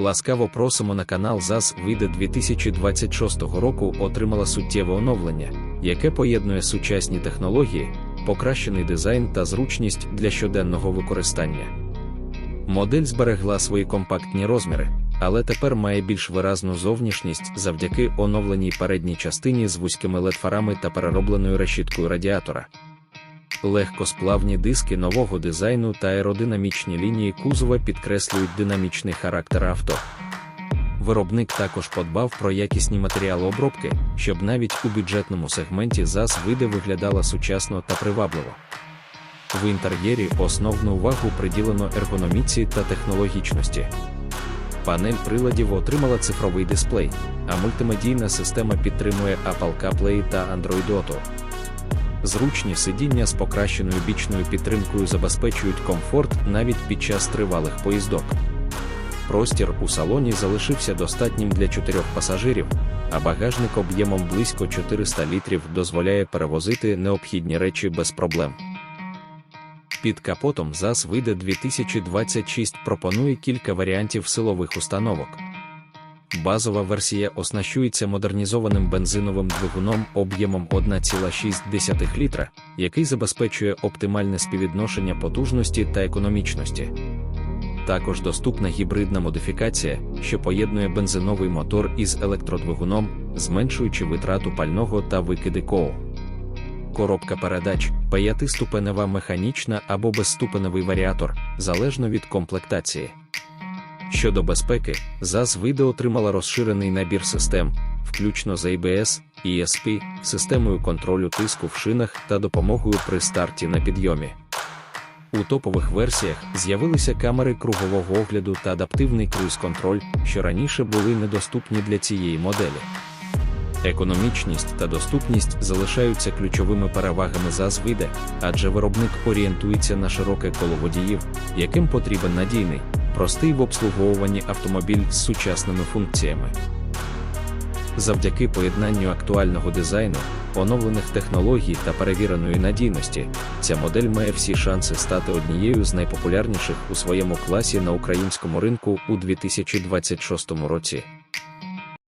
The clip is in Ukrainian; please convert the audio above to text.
Ласкаво просимо на канал ЗАЗ вийде 2026 року отримала суттєве оновлення, яке поєднує сучасні технології, покращений дизайн та зручність для щоденного використання. Модель зберегла свої компактні розміри, але тепер має більш виразну зовнішність завдяки оновленій передній частині з вузькими LED-фарами та переробленою решіткою радіатора. Легкосплавні диски нового дизайну та аеродинамічні лінії кузова підкреслюють динамічний характер авто. Виробник також подбав про якісні матеріали обробки, щоб навіть у бюджетному сегменті ЗАЗ види виглядала сучасно та привабливо. В інтер'єрі основну увагу приділено ергономіці та технологічності. Панель приладів отримала цифровий дисплей, а мультимедійна система підтримує Apple CarPlay та Android Auto. Зручні сидіння з покращеною бічною підтримкою забезпечують комфорт навіть під час тривалих поїздок. Простір у салоні залишився достатнім для чотирьох пасажирів, а багажник об'ємом близько 400 літрів дозволяє перевозити необхідні речі без проблем. Під капотом ЗАЗ вийде 2026 пропонує кілька варіантів силових установок. Базова версія оснащується модернізованим бензиновим двигуном об'ємом 1,6 літра, який забезпечує оптимальне співвідношення потужності та економічності. Також доступна гібридна модифікація, що поєднує бензиновий мотор із електродвигуном, зменшуючи витрату пального та викиди КОО. Коробка передач, п'ятиступенева механічна або безступеневий варіатор, залежно від комплектації. Щодо безпеки, ЗАЗ Виде отримала розширений набір систем, включно з ABS, ESP, системою контролю тиску в шинах та допомогою при старті на підйомі. У топових версіях з'явилися камери кругового огляду та адаптивний круїз-контроль, що раніше були недоступні для цієї моделі. Економічність та доступність залишаються ключовими перевагами ЗАЗ Виде, адже виробник орієнтується на широке коло водіїв, яким потрібен надійний, простий в обслуговуванні автомобіль з сучасними функціями. Завдяки поєднанню актуального дизайну, оновлених технологій та перевіреної надійності, ця модель має всі шанси стати однією з найпопулярніших у своєму класі на українському ринку у 2026 році.